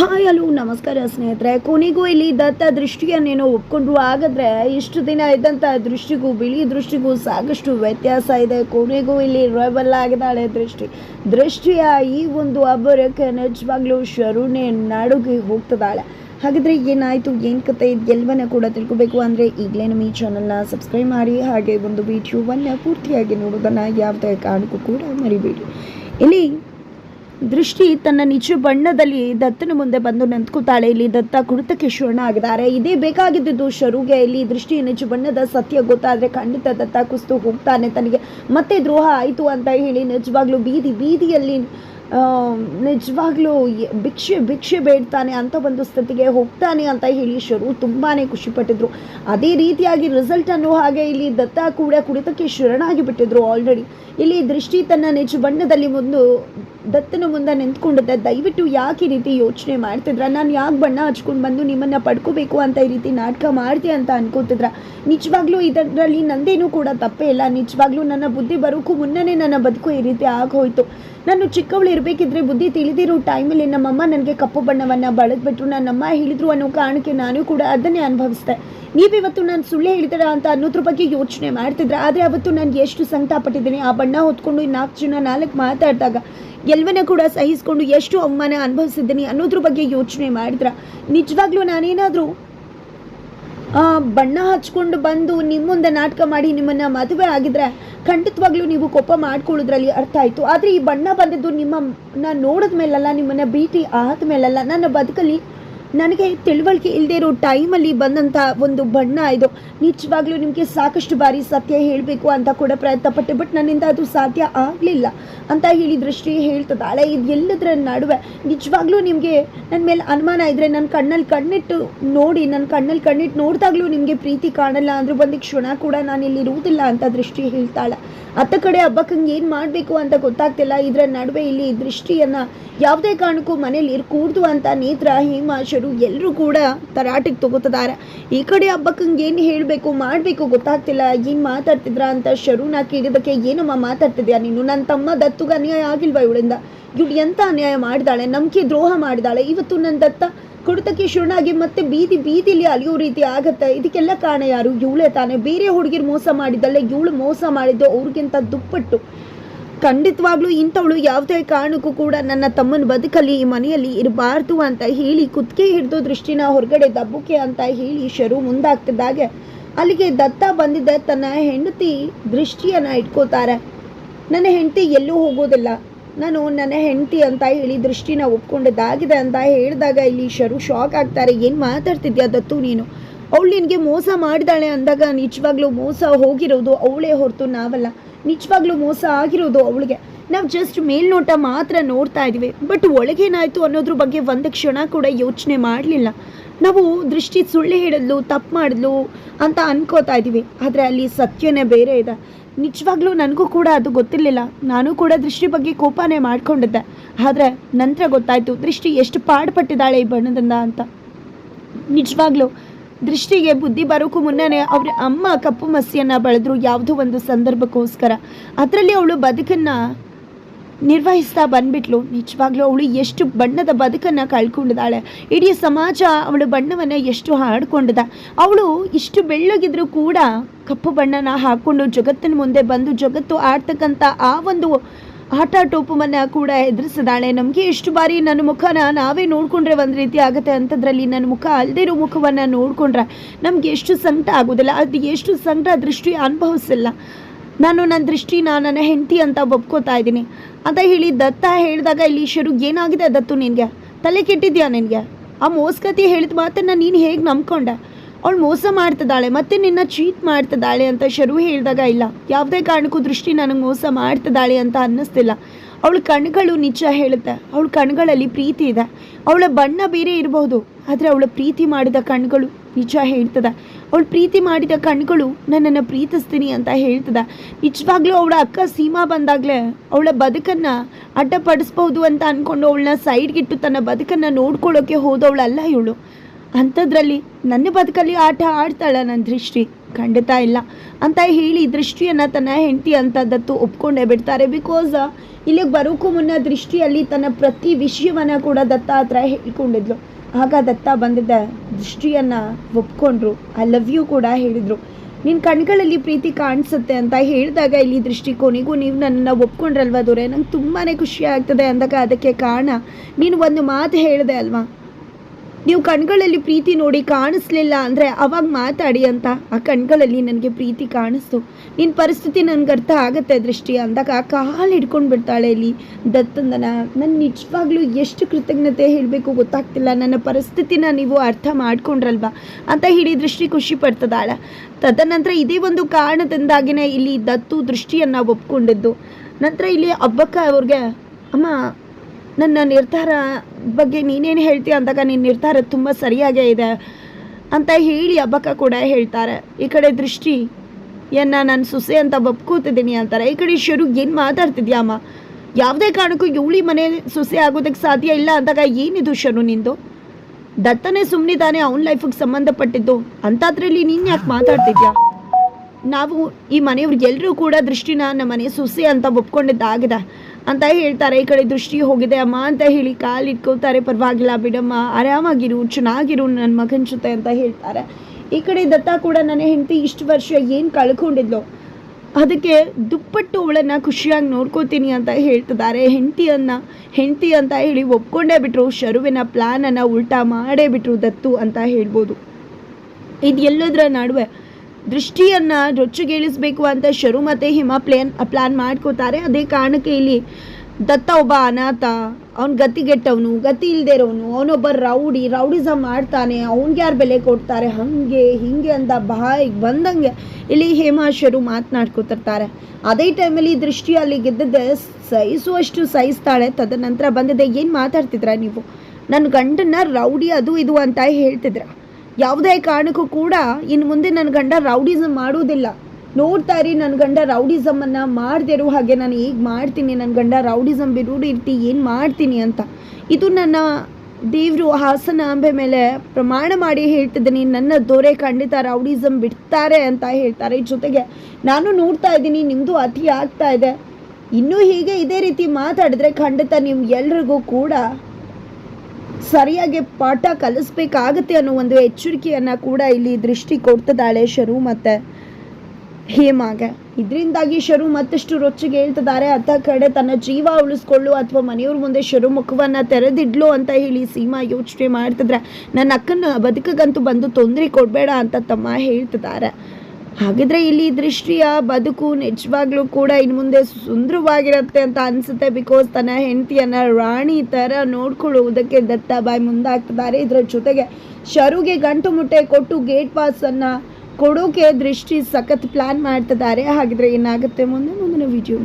Hi, hello, ನಮಸ್ಕಾರ ಸ್ನೇಹಿತರೆ. ಕೊನೆಗೂ ಇಲ್ಲಿ ದತ್ತ ದೃಷ್ಟಿಯನ್ನೇನೋ ಒಪ್ಕೊಂಡ್ರು. ಹಾಗಾದ್ರೆ ಇಷ್ಟು ದಿನ ಇದ್ದಂಥ ದೃಷ್ಟಿಗೂ, ಬಿಳಿ ದೃಷ್ಟಿಗೂ ಸಾಕಷ್ಟು ವ್ಯತ್ಯಾಸ ಇದೆ. ಕೊನೆಗೂ ಇಲ್ಲಿ ರೆಬಲ್ ಆಗಿದ್ದಾಳೆ ದೃಷ್ಟಿ. ದೃಷ್ಟಿಯ ಈ ಒಂದು ಅಬ್ಬರಕ್ಕೆ ನಿಜವಾಗ್ಲೂ ಶರುಣೆ ನಡುಗಿ ಹೋಗ್ತದಾಳೆ ಹಾಗಾದ್ರೆ ಏನಾಯಿತು? ಏನು ಕತೆ? ಎಲ್ಲವನ್ನ ಕೂಡ ತಿಳ್ಕೊಬೇಕು. ಅಂದರೆ ಈಗಲೇ ನಮ್ಮ ಈ ಚಾನಲ್ನ ಸಬ್ಸ್ಕ್ರೈಬ್ ಮಾಡಿ, ಹಾಗೆ ಒಂದು ವಿಡಿಯೋವನ್ನು ಪೂರ್ತಿಯಾಗಿ ನೋಡೋದನ್ನು ಯಾವುದೇ ಕಾರಣಕ್ಕೂ ಕೂಡ ಮರಿಬೇಡಿ. ಇಲ್ಲಿ ದೃಷ್ಟಿ ತನ್ನ ನಿಜ ಬಣ್ಣದಲ್ಲಿ ದತ್ತನ ಮುಂದೆ ಬಂದು ನಿಂತ್ಕೋತಾಳೆ ಇಲ್ಲಿ ದತ್ತ ಕುಡಿತಕ್ಕೆ ಶರಣ ಆಗಿದ್ದಾರೆ. ಇದೇ ಬೇಕಾಗಿದ್ದು ಶರುಗೆ. ಇಲ್ಲಿ ದೃಷ್ಟಿ ನಿಜ ಬಣ್ಣದ ಸತ್ಯ ಗೊತ್ತಾದ್ರೆ ಖಂಡಿತ ದತ್ತ ಕುಸ್ತು ಹೋಗ್ತಾನೆ ತನಗೆ. ಮತ್ತೆ ದ್ರೋಹ ಆಯಿತು ಅಂತ ಹೇಳಿ ನಿಜವಾಗ್ಲೂ ಬೀದಿ ಬೀದಿಯಲ್ಲಿ ನಿಜವಾಗ್ಲೂ ಭಿಕ್ಷೆ ಭಿಕ್ಷೆ ಬೇಡ್ತಾನೆ ಅಂತ ಒಂದು ಸ್ಥಿತಿಗೆ ಹೋಗ್ತಾನೆ ಅಂತ ಹೇಳಿ ಶರು ತುಂಬಾನೇ ಖುಷಿಪಟ್ಟಿದ್ರು. ಅದೇ ರೀತಿಯಾಗಿ ರಿಸಲ್ಟ್ ಅನ್ನೋ ಹಾಗೆ ಇಲ್ಲಿ ದತ್ತ ಕೂಡ ಕುಡಿತಕ್ಕೆ ಶರಣಾಗಿ ಬಿಟ್ಟಿದ್ರು ಆಲ್ರೆಡಿ ಇಲ್ಲಿ ದೃಷ್ಟಿ ತನ್ನ ನಿಜ ಬಣ್ಣದಲ್ಲಿ ಮುಂದು ದತ್ತನ ಮುಂದೆ ನಿಂತ್ಕೊಂಡಿದ್ದೆ. ದಯವಿಟ್ಟು ಯಾಕೆ ಈ ರೀತಿ ಯೋಚನೆ ಮಾಡ್ತಿದ್ರ? ನಾನು ಯಾಕೆ ಬಣ್ಣ ಹಚ್ಕೊಂಡು ಬಂದು ನಿಮ್ಮನ್ನ ಪಡ್ಕೋಬೇಕು ಅಂತ ಈ ರೀತಿ ನಾಟಕ ಮಾಡ್ತೀಯ ಅಂತ ಅನ್ಕೋತಿದ್ರ? ನಿಜವಾಗ್ಲೂ ಇದರಲ್ಲಿ ನಂದೇನೂ ಕೂಡ ತಪ್ಪೇ ಇಲ್ಲ. ನಿಜವಾಗ್ಲೂ ನನ್ನ ಬುದ್ಧಿ ಬರೋಕ್ಕೂ ಮುನ್ನನೇ ನನ್ನ ಬದುಕು ಈ ರೀತಿ ಆಗೋಯ್ತು. ನಾನು ಚಿಕ್ಕವಳು ಇರಬೇಕಿದ್ರೆ ಬುದ್ಧಿ ತಿಳಿದಿರೋ ಟೈಮಲ್ಲಿ ನಮ್ಮಮ್ಮ ನನಗೆ ಕಪ್ಪು ಬಣ್ಣವನ್ನು ಬಳದ್ಬಿಟ್ರು. ನನ್ನಮ್ಮ ಹೇಳಿದ್ರು ಅನ್ನೋ ಕಾರಣಕ್ಕೆ ನಾನು ಕೂಡ ಅದನ್ನೇ ಅನುಭವಿಸ್ದೆ. ನೀವಿವತ್ತು ನಾನು ಸುಳ್ಳು ಹೇಳ್ತೀರಾ ಅಂತ ಅನ್ನೋದ್ರ ಬಗ್ಗೆ ಯೋಚನೆ ಮಾಡ್ತಿದ್ರೆ. ಆದರೆ ಅವತ್ತು ನಾನು ಎಷ್ಟು ಸಂಕಟ ಪಟ್ಟಿದ್ದೀನಿ ಆ ಬಣ್ಣ ಹೊತ್ಕೊಂಡು ನಾಲ್ಕು ಜನ ನಾಲ್ಕು ಮಾತಾಡಿದಾಗ ಎಲ್ಲವನ್ನ ಕೂಡ ಸಹಿಸ್ಕೊಂಡು ಎಷ್ಟು ಅವಮಾನ ಅನುಭವಿಸಿದ್ದೀನಿ ಅನ್ನೋದ್ರ ಬಗ್ಗೆ ಯೋಚನೆ ಮಾಡಿದ್ರ. ನಿಜವಾಗ್ಲೂ ನಾನೇನಾದರೂ ಬಣ್ಣ ಹಚ್ಕೊಂಡು ಬಂದು ನಿಮ್ಮ ಮುಂದೆ ನಾಟಕ ಮಾಡಿ ನಿಮ್ಮನ್ನ ಮದುವೆ ಆಗಿದ್ರೆ ಖಂಡಿತವಾಗ್ಲೂ ನೀವು ಕೋಪ ಮಾಡ್ಕೊಳ್ಳೋದ್ರಲ್ಲಿ ಅರ್ಥ ಆಯಿತು. ಆದರೆ ಈ ಬಣ್ಣ ಬಂದಿದ್ದು ನಿಮ್ಮ ನಾನು ನೋಡಿದ ಮೇಲೆಲ್ಲ ನಿಮ್ಮನ್ನ ಭೇಟಿ ಆದ್ಮೇಲೆಲ್ಲ, ನನ್ನ ಬದುಕಲ್ಲಿ ನನಗೆ ತಿಳುವಳಿಕೆ ಇಲ್ಲದೆ ಇರೋ ಟೈಮಲ್ಲಿ ಬಂದಂಥ ಒಂದು ಬಣ್ಣ ಇದು. ನಿಜವಾಗ್ಲೂ ನಿಮಗೆ ಸಾಕಷ್ಟು ಬಾರಿ ಸತ್ಯ ಹೇಳಬೇಕು ಅಂತ ಕೂಡ ಪ್ರಯತ್ನ ಪಟ್ಟೆ ಬಟ್ ನನ್ನಿಂದ ಅದು ಸಾಧ್ಯ ಆಗಲಿಲ್ಲ ಅಂತ ಹೇಳಿ ದೃಷ್ಟಿ ಹೇಳ್ತದಾಳೆ ಇದು ಎಲ್ಲದರ ನಡುವೆ ನಿಜವಾಗ್ಲೂ ನಿಮಗೆ ನನ್ನ ಮೇಲೆ ಅನುಮಾನ ಇದ್ದರೆ ನನ್ನ ಕಣ್ಣಲ್ಲಿ ಕಣ್ಣಿಟ್ಟು ನೋಡಿ ನನ್ನ ಕಣ್ಣಲ್ಲಿ ಕಣ್ಣಿಟ್ಟು ನೋಡಿದಾಗ್ಲೂ ನಿಮಗೆ ಪ್ರೀತಿ ಕಾಣಲ್ಲ ಅಂದರೆ ಒಂದು ಕ್ಷಣ ಕೂಡ ನಾನು ಇಲ್ಲಿರುವುದಿಲ್ಲ ಅಂತ ದೃಷ್ಟಿ ಹೇಳ್ತಾಳೆ. ಅತ್ತ ಕಡೆ ಹಬ್ಬಕ್ಕಂಗೆ ಏನು ಮಾಡಬೇಕು ಅಂತ ಗೊತ್ತಾಗ್ತಿಲ್ಲ. ಇದರ ನಡುವೆ ಇಲ್ಲಿ ದೃಷ್ಟಿಯನ್ನು ಯಾವುದೇ ಕಾರಣಕ್ಕೂ ಮನೇಲಿ ಇರ್ಕೂಡ್ದು ಅಂತ ನೇತ್ರ ಹೇಮಾಶರು ಎಲ್ಲರೂ ಕೂಡ ತರಾಟೆಗೆ ತಗೋತಿದ್ದಾರೆ ಈ ಕಡೆ ಹಬ್ಬಕ್ಕಂಗೆ ಏನು ಹೇಳಬೇಕು, ಮಾಡಬೇಕು ಗೊತ್ತಾಗ್ತಿಲ್ಲ. ಏನು ಮಾತಾಡ್ತಿದ್ರ ಅಂತ ಶರುನ ಕೇಳಿದಕ್ಕೆ ಏನಮ್ಮ ಮಾತಾಡ್ತಿದ್ಯಾ ನೀನು? ನನ್ನ ತಮ್ಮ ದತ್ತುಗೆ ಅನ್ಯಾಯ ಆಗಿಲ್ವಾ ಇವಳಿಂದ? ಇವಳು ಎಂಥ ಅನ್ಯಾಯ ಮಾಡಿದಾಳೆ? ನಂಬಿಕೆ ದ್ರೋಹ ಮಾಡಿದಾಳೆ? ಇವತ್ತು ನನ್ನ ದತ್ತ ಕುಡಿತಕ್ಕೆ ಶುರುನಾಗಿ ಮತ್ತೆ ಬೀದಿ ಬೀದಿಲಿ ಅಲಿಯೋ ರೀತಿ ಆಗತ್ತೆ. ಇದಕ್ಕೆಲ್ಲ ಕಾರಣ ಯಾರು? ಇವಳೇ ತಾನೆ. ಬೇರೆ ಹುಡುಗಿರು ಮೋಸ ಮಾಡಿದ್ದಲ್ಲೇ ಇವಳು ಮೋಸ ಮಾಡಿದ್ದು ಅವ್ರಿಗಿಂತ ದುಪ್ಪಟ್ಟು. ಖಂಡಿತವಾಗ್ಲೂ ಇಂಥವಳು ಯಾವುದೇ ಕಾರಣಕ್ಕೂ ಕೂಡ ನನ್ನ ತಮ್ಮನ ಬದುಕಲ್ಲಿ, ಈ ಮನೆಯಲ್ಲಿ ಇರಬಾರ್ದು ಅಂತ ಹೇಳಿ ಕುತ್ತಿಗೆ ಹಿಡಿದು ದೃಷ್ಟಿನ ಹೊರಗಡೆ ದಬ್ಬುಕೆ ಅಂತ ಹೇಳಿ ಶರು ಮುಂದಾಗ್ತಿದ್ದಾಗ ಅಲ್ಲಿಗೆ ದತ್ತ ಬಂದಿದ್ದ ತನ್ನ ಹೆಂಡತಿ ದೃಷ್ಟಿಯನ್ನ ಇಟ್ಕೋತಾರೆ. ನನ್ನ ಹೆಂಡತಿ ಎಲ್ಲೂ ಹೋಗೋದಿಲ್ಲ. ನಾನು ನನ್ನ ಹೆಂಡತಿ ಅಂತ ಹೇಳಿ ದೃಷ್ಟಿನ ಒಪ್ಕೊಂಡಿದ್ದಾಗಿದೆ ಅಂತ ಹೇಳಿದಾಗ ಇಲ್ಲಿ ಶರು ಶಾಕ್ ಆಗ್ತಾರೆ. ಏನು ಮಾತಾಡ್ತಿದ್ಯಾ ದತ್ತು ನೀನು? ಅವಳು ನಿನಗೆ ಮೋಸ ಮಾಡಿದಾಳೆ ಅಂದಾಗ ನಿಜವಾಗ್ಲೂ ಮೋಸ ಹೋಗಿರೋದು ಅವಳೇ ಹೊರತು ನಾವಲ್ಲ. ನಿಜವಾಗ್ಲೂ ಮೋಸ ಆಗಿರೋದು ಅವಳಿಗೆ. ನಾವು ಜಸ್ಟ್ ಮೇಲ್ನೋಟ ಮಾತ್ರ ನೋಡ್ತಾ ಇದ್ವಿ. ಬಟ್ ಒಳಗೇನಾಯಿತು ಅನ್ನೋದ್ರ ಬಗ್ಗೆ ಒಂದು ಕ್ಷಣ ಕೂಡ ಯೋಚನೆ ಮಾಡಲಿಲ್ಲ. ನಾವು ದೃಷ್ಟಿ ಸುಳ್ಳು ಹೇಳಿದ್ಲು, ತಪ್ಪು ಮಾಡಿದ್ಲು ಅಂತ ಅನ್ಕೋತಾ ಇದ್ದೀವಿ ಆದರೆ ಅಲ್ಲಿ ಸತ್ಯನೇ ಬೇರೆ ಇದೆ. ನಿಜವಾಗ್ಲೂ ನನಗೂ ಕೂಡ ಅದು ಗೊತ್ತಿರಲಿಲ್ಲ. ನಾನು ಕೂಡ ದೃಷ್ಟಿ ಬಗ್ಗೆ ಕೋಪನೇ ಮಾಡ್ಕೊಂಡಿದ್ದೆ. ಆದರೆ ನಂತರ ಗೊತ್ತಾಯಿತು, ದೃಷ್ಟಿ ಎಷ್ಟು ಪಾಡುಪಟ್ಟಿದ್ದಾಳೆ ಈ ಬಣ್ಣದಿಂದ ಅಂತ. ನಿಜವಾಗ್ಲೂ, ದೃಷ್ಟಿಗೆ ಬುದ್ಧಿ ಬರೋಕ್ಕೂ ಮುನ್ನನೇ ಅವ್ರ ಅಮ್ಮ ಕಪ್ಪು ಮಸಿಯನ್ನು ಬೆಳೆದ್ರು ಯಾವುದೋ ಒಂದು ಸಂದರ್ಭಕ್ಕೋಸ್ಕರ. ಅದರಲ್ಲಿ ಅವಳು ಬದುಕನ್ನು ನಿರ್ವಹಿಸ್ತಾ ಬಂದ್ಬಿಟ್ಲು. ನಿಜವಾಗ್ಲೂ ಅವಳು ಎಷ್ಟು ಬಣ್ಣದ ಬದುಕನ್ನು ಕಳ್ಕೊಂಡಿದ್ದಾಳೆ. ಇಡೀ ಸಮಾಜ ಅವಳ ಬಣ್ಣವನ್ನು ಎಷ್ಟು ಹಾಡ್ಕೊಂಡಿದೆ. ಅವಳು ಇಷ್ಟು ಬೆಳ್ಳಗಿದ್ರೂ ಕೂಡ ಕಪ್ಪು ಬಣ್ಣನ ಹಾಕೊಂಡು ಜಗತ್ತಿನ ಮುಂದೆ ಬಂದು ಜಗತ್ತು ಆಡ್ತಕ್ಕಂಥ ಆ ಒಂದು ಆಟ ಟೋಪವನ್ನು ಕೂಡ ಎದುರಿಸಿದಾಳೆ. ನಮಗೆ ಎಷ್ಟು ಬಾರಿ ನನ್ನ ಮುಖನ ನಾವೇ ನೋಡಿಕೊಂಡ್ರೆ ಒಂದು ರೀತಿ ಆಗುತ್ತೆ ಅಂಥದ್ರಲ್ಲಿ ನನ್ನ ಮುಖ ಅಲ್ಲದೇ ಇರೋ ಮುಖವನ್ನು ನೋಡಿಕೊಂಡ್ರೆ ನಮಗೆ ಎಷ್ಟು ಸಂಕಟ ಆಗೋದಿಲ್ಲ. ಅದು ಎಷ್ಟು ಸಂಕಟ ದೃಷ್ಟಿ ಅನುಭವಿಸಿಲ್ಲ. ನಾನು ನನ್ನ ದೃಷ್ಟಿನ ನನ್ನ ಹೆಂಡತಿ ಅಂತ ಒಪ್ಕೋತಾ ಇದ್ದೀನಿ. ಅಂತ ಹೇಳಿ ದತ್ತ ಹೇಳಿದಾಗ ಇಲ್ಲಿ ಶರು, ಏನಾಗಿದೆ ದತ್ತು ನಿನಗೆ? ತಲೆ ಕೆಟ್ಟಿದ್ಯಾ ನಿನಗೆ? ಆ ಮೋಸ್ಕತಿ ಹೇಳಿದ ಮಾತನ್ನು ನೀನು ಹೇಗೆ ನಂಬ್ಕೊಂಡೆ? ಅವಳು ಮೋಸ ಮಾಡ್ತಿದ್ದಾಳೆ, ಮತ್ತೆ ನಿನ್ನ ಚೀಟ್ ಮಾಡ್ತಿದ್ದಾಳೆ ಅಂತ ಶರು ಹೇಳಿದಾಗ ಇಲ್ಲ. ಯಾವುದೇ ಕಾರಣಕ್ಕೂ ದೃಷ್ಟಿ ನನಗೆ ಮೋಸ ಮಾಡ್ತಿದ್ದಾಳೆ ಅಂತ ಅನ್ನಿಸ್ತಿಲ್ಲ. ಅವಳ ಕಣ್ಗಳು ನಿಜ ಹೇಳುತ್ತೆ. ಅವಳ ಕಣ್ಗಳಲ್ಲಿ ಪ್ರೀತಿ ಇದೆ. ಅವಳ ಬಣ್ಣ ಬೇರೆ ಇರಬಹುದು ಆದರೆ ಅವಳ ಪ್ರೀತಿ ಮಾಡಿದ ಕಣ್ಗಳು ನಿಜ ಹೇಳ್ತದೆ. ಅವಳು ಪ್ರೀತಿ ಮಾಡಿದ ಕಣ್ಗಳು ನನ್ನನ್ನು ಪ್ರೀತಿಸ್ತೀನಿ ಅಂತ ಹೇಳ್ತದೆ. ನಿಜವಾಗ್ಲೂ ಅವಳ ಅಕ್ಕ ಸೀಮಾ ಬಂದಾಗಲೇ ಅವಳ ಬದುಕನ್ನು ಅಡ್ಡಪಡಿಸ್ಬೋದು ಅಂತ ಅಂದ್ಕೊಂಡು ಅವಳನ್ನ ಸೈಡ್ಗಿಟ್ಟು ತನ್ನ ಬದುಕನ್ನು ನೋಡ್ಕೊಳ್ಳೋಕ್ಕೆ ಹೋದವಳಲ್ಲ ಇವಳು. ಅಂಥದ್ರಲ್ಲಿ ನನ್ನ ಬದುಕಲ್ಲಿ ಆಟ ಆಡ್ತಾಳ ನನ್ನ ದೃಷ್ಟಿ. ಖಂಡಿತ ಇಲ್ಲ. ಅಂತ ಹೇಳಿ ದೃಷ್ಟಿಯನ್ನು ತನ್ನ ಹೆಂಡತಿ ಅಂತ ದತ್ತು ಒಪ್ಕೊಂಡೇ ಬಿಡ್ತಾರೆ. ಬಿಕಾಸ್ ಇಲ್ಲಿಗೆ ಬರೋಕ್ಕೂ ಮುನ್ನ ದೃಷ್ಟಿಯಲ್ಲಿ ತನ್ನ ಪ್ರತಿ ವಿಷಯವನ್ನು ಕೂಡ ದತ್ತ ಹತ್ರ ಹೇಳ್ಕೊಂಡಿದ್ಲು. ಆಗ ದತ್ತ ಬಂದಿದ್ದ ದೃಷ್ಟಿಯನ್ನು ಒಪ್ಕೊಂಡ್ರು. ಐ ಲವ್ ಯು ಕೂಡ ಹೇಳಿದರು. ನಿನ್ನ ಕಣ್ಗಳಲ್ಲಿ ಪ್ರೀತಿ ಕಾಣಿಸುತ್ತೆ ಅಂತ ಹೇಳಿದಾಗ ಇಲ್ಲಿ ದೃಷ್ಟಿ ಕೊನೆಗೂ ನೀವು ನನ್ನನ್ನು ಒಪ್ಕೊಂಡ್ರಲ್ವಾ ದೊರೆ? ನಂಗೆ ತುಂಬಾ ಖುಷಿ ಆಗ್ತದೆ ಅಂದಾಗ ಅದಕ್ಕೆ ಕಾರಣ, ನೀನು ಒಂದು ಮಾತು ಹೇಳಿದೆ ಅಲ್ವಾ? ನೀವು ಕಣ್ಗಳಲ್ಲಿ ಪ್ರೀತಿ ನೋಡಿ ಕಾಣಿಸ್ಲಿಲ್ಲ ಅಂದರೆ ಅವಾಗ ಮಾತಾಡಿ ಅಂತ. ಆ ಕಣ್ಗಳಲ್ಲಿ ನನಗೆ ಪ್ರೀತಿ ಕಾಣಿಸ್ತು. ನಿನ್ನ ಪರಿಸ್ಥಿತಿ ನನಗೆ ಅರ್ಥ ಆಗುತ್ತೆ ದೃಷ್ಟಿ ಅಂದಾಗ ಕಾಲು ಹಿಡ್ಕೊಂಡು ಬಿಡ್ತಾಳೆ ಇಲ್ಲಿ ದತ್ತಂದನ. ನಾನು ನಿಜವಾಗ್ಲೂ ಎಷ್ಟು ಕೃತಜ್ಞತೆ ಹೇಳಬೇಕು ಗೊತ್ತಾಗ್ತಿಲ್ಲ. ನನ್ನ ಪರಿಸ್ಥಿತಿನ ನೀವು ಅರ್ಥ ಮಾಡ್ಕೊಂಡ್ರಲ್ವಾ? ಅಂತ ಹಿಡಿ ದೃಷ್ಟಿ ಖುಷಿ ಪಡ್ತದಾಳ. ತದನಂತರ ಇದೇ ಒಂದು ಕಾರಣದಿಂದಾಗಿನೇ ಇಲ್ಲಿ ದತ್ತು ದೃಷ್ಟಿಯನ್ನು ಒಪ್ಕೊಂಡಿದ್ದು. ನಂತರ ಇಲ್ಲಿ ಹಬ್ಬಕ್ಕ ಅವ್ರಿಗೆ, ಅಮ್ಮ ನನ್ನ ನಿರ್ಧಾರ ಬಗ್ಗೆ ನೀನೇನು ಹೇಳ್ತೀಯ ಅಂದಾಗ ನಿನ್ನ ನಿರ್ಧಾರ ತುಂಬ ಸರಿಯಾಗೇ ಇದೆ ಅಂತ ಹೇಳಿ ಹಬ್ಬಕ್ಕ ಕೂಡ ಹೇಳ್ತಾರೆ. ಈ ಕಡೆ ದೃಷ್ಟಿ ಎನ್ನ ನಾನು ಸುಸೆ ಅಂತ ಒಪ್ಕೋತಿದ್ದೀನಿ ಅಂತಾರೆ. ಈ ಕಡೆ ಶರು ಏನು ಮಾತಾಡ್ತಿದ್ಯಾಮ್ಮ ಯಾವುದೇ ಕಾರಣಕ್ಕೂ ಇವಳಿ ಮನೆ ಸುಸೆ ಆಗೋದಕ್ಕೆ ಸಾಧ್ಯ ಇಲ್ಲ ಅಂದಾಗ ಏನಿದು ಶರು ನಿಂದು? ದತ್ತನೇ ಸುಮ್ಮನಿದ್ದಾನೆ ಅವನ ಲೈಫಿಗೆ ಸಂಬಂಧಪಟ್ಟಿದ್ದು. ಅಂಥದ್ರಲ್ಲಿ ನೀನು ಯಾಕೆ ಮಾತಾಡ್ತಿದ್ಯಾ? ನಾವು ಈ ಮನೆಯವ್ರಿಗೆ ಎಲ್ಲರೂ ಕೂಡ ದೃಷ್ಟಿನ ನಮ್ಮ ಮನೆ ಸುಸೆ ಅಂತ ಒಪ್ಕೊಂಡಿದ್ದಾಗಿದೆ. ಅಂತ ಹೇಳ್ತಾರೆ. ಈ ಕಡೆ ದೃಷ್ಟಿ ಹೋಗಿದೆ. ಅಮ್ಮ ಅಂತ ಹೇಳಿ ಕಾಲು ಇಟ್ಕೋತಾರೆ ಪರವಾಗಿಲ್ಲ ಬಿಡಮ್ಮ. ಆರಾಮಾಗಿರು, ಚೆನ್ನಾಗಿರು ನನ್ನ ಮಗನ ಜೊತೆ ಅಂತ ಹೇಳ್ತಾರೆ. ಈ ಕಡೆ ದತ್ತ ಕೂಡ ನನ್ನ ಹೆಂಡತಿ ಇಷ್ಟು ವರ್ಷ ಏನು ಕಳ್ಕೊಂಡಿದ್ಲು? ಅದಕ್ಕೆ ದುಪ್ಪಟ್ಟು ಅವಳನ್ನು ಖುಷಿಯಾಗಿ ನೋಡ್ಕೋತೀನಿ ಅಂತ ಹೇಳ್ತಿದ್ದಾರೆ. ಹೆಂಡತಿಯನ್ನು, ಹೆಂಡತಿ ಅಂತ ಹೇಳಿ ಒಪ್ಕೊಂಡೇ ಬಿಟ್ಟರು ಶರುವಿನ ಪ್ಲ್ಯಾನನ್ನು ಉಲ್ಟಾ ಮಾಡೇ ಬಿಟ್ಟರು ದತ್ತು ಅಂತ ಹೇಳ್ಬೋದು. ಇದು ಎಲ್ಲದರ ನಡುವೆ ದೃಷ್ಟಿಯನ್ನು ರೊಚ್ಚುಗೇಳಿಸಬೇಕು ಅಂತ ಶರು ಮತ್ತು ಹಿಮ ಪ್ಲೇನ್ ಪ್ಲ್ಯಾನ್ ಮಾಡ್ಕೋತಾರೆ. ಅದೇ ಕಾರಣಕ್ಕೆ ಇಲ್ಲಿ ದತ್ತ ಒಬ್ಬ ಅನಾಥ, ಅವ್ನು ಗತಿಗೆಟ್ಟವನು ಗತಿ ಇಲ್ಲದೆ ಇರೋನು ಅವನೊಬ್ಬ ರೌಡಿ ರೌಡಿಸಮ್ ಮಾಡ್ತಾನೆ, ಅವ್ನಿಗೆ ಯಾರು ಬೆಲೆ ಕೊಡ್ತಾರೆ, ಹಾಗೆ, ಹಿಂಗೆ ಅಂತ ಬಾಯಿಗೆ ಬಂದಂಗೆ ಇಲ್ಲಿ ಹೇಮ, ಶರು ಮಾತನಾಡ್ಕೋತಿರ್ತಾರೆ. ಅದೇ ಟೈಮಲ್ಲಿ ದೃಷ್ಟಿ ಅಲ್ಲಿ ಗೆದ್ದದೆ ಸಹಿಸುವಷ್ಟು ಸಹಿಸ್ತಾಳೆ. ತದನಂತರ ಬಂದಿದೆ ಏನು ಮಾತಾಡ್ತಿದ್ರ ನೀವು? ನನ್ನ ಗಂಡನ್ನ ರೌಡಿ ಅದು ಇದು ಅಂತ ಹೇಳ್ತಿದ್ರ? ಯಾವುದೇ ಕಾರಣಕ್ಕೂ ಕೂಡ ಇನ್ನು ಮುಂದೆ ನನ್ನ ಗಂಡ ರೌಡಿಸಮ್ ಮಾಡೋದಿಲ್ಲ ನೋಡ್ತಾ ರೀ ನನ್ನ ಗಂಡ ರೌಡಿಸಮನ್ನು ಮಾಡದೇ ಹಾಗೆ ನಾನು ಈಗ ಮಾಡ್ತೀನಿ? ನನ್ನ ಗಂಡ ರೌಡಿಸಮ್ ಇರ್ತಿ, ಏನು ಮಾಡ್ತೀನಿ ಅಂತ. ಇದು ನನ್ನ ದೇವರು ಹಾಸನ ಅಂಬೆ ಮೇಲೆ ಪ್ರಮಾಣ ಮಾಡಿ ಹೇಳ್ತಿದ್ದೀನಿ. ನನ್ನ ದೊರೆ ಖಂಡಿತ ರೌಡಿಸಮ್ ಬಿಡ್ತಾರೆ ಅಂತ ಹೇಳ್ತಾರೆ. ಜೊತೆಗೆ ನಾನು ನೋಡ್ತಾ ಇದ್ದೀನಿ ನಿಮ್ಮದು ಅತಿ ಆಗ್ತಾ ಇದೆ. ಇನ್ನೂ ಹೀಗೆ ಇದೇ ರೀತಿ ಮಾತಾಡಿದ್ರೆ ಖಂಡಿತ ನೀವು ಎಲ್ರಿಗೂ ಕೂಡ ಸರಿಯಾಗಿ ಪಾಠ ಕಲಿಸ್ಬೇಕಾಗತ್ತೆ ಅನ್ನೋ ಒಂದು ಎಚ್ಚರಿಕೆಯನ್ನು ಕೂಡ ಇಲ್ಲಿ ದೃಷ್ಟಿ ಕೊಡ್ತಿದ್ದಾಳೆ ಶರು ಮತ್ತು ಹೇಮಾಗೆ. ಇದರಿಂದಾಗಿ ಶರು ಮತ್ತಷ್ಟು ರೊಚ್ಚಿಗೆ ಹೇಳ್ತಿದ್ದಾರೆ, ಅತ್ತ ಕಡೆ ತನ್ನ ಜೀವ ಉಳಿಸ್ಕೊಳ್ಳು ಅಥವಾ ಮನೆಯವ್ರ ಮುಂದೆ ಶರು ಮುಖವನ್ನು ತೆರೆದಿಡ್ಲು ಅಂತ ಹೇಳಿ ಸೀಮಾ ಯೋಚನೆ ಮಾಡ್ತಿದ್ರೆ, ನನ್ನ ಅಕ್ಕನ ಬದುಕಗಂತೂ ಬಂದು ತೊಂದರೆ ಕೊಡಬೇಡ ಅಂತ ತಮ್ಮ ಹೇಳ್ತಿದ್ದಾರೆ. ಹಾಗಿದ್ರೆ ಇಲ್ಲಿ ದೃಷ್ಟಿಯ ಬದುಕು ನಿಜವಾಗ್ಲೂ ಕೂಡ ಇನ್ನು ಮುಂದೆ ಸುಂದರವಾಗಿರುತ್ತೆ ಅಂತ ಅನ್ಸುತ್ತೆ ಬಿಕಾಸ್ ತನ್ನ ಹೆಂಡತಿಯನ್ನ, ರಾಣಿ ತರ ನೋಡ್ಕೊಳ್ಳುವುದಕ್ಕೆ ದತ್ತಾಬಾಯಿ ಮುಂದಾಗ್ತಿದ್ದಾರೆ. ಇದರ ಜೊತೆಗೆ ಶರುಗೆ ಗಂಟು ಮುಟ್ಟೆ ಕೊಟ್ಟು ಗೇಟ್ ಅನ್ನ ಕೊಡೋಕೆ ದೃಷ್ಟಿ ಸಖತ್ ಪ್ಲಾನ್ ಮಾಡ್ತಿದ್ದಾರೆ. ಹಾಗಿದ್ರೆ ಏನಾಗುತ್ತೆ ಮುಂದೆ ಮುಂದಿನ ವಿಡಿಯೋ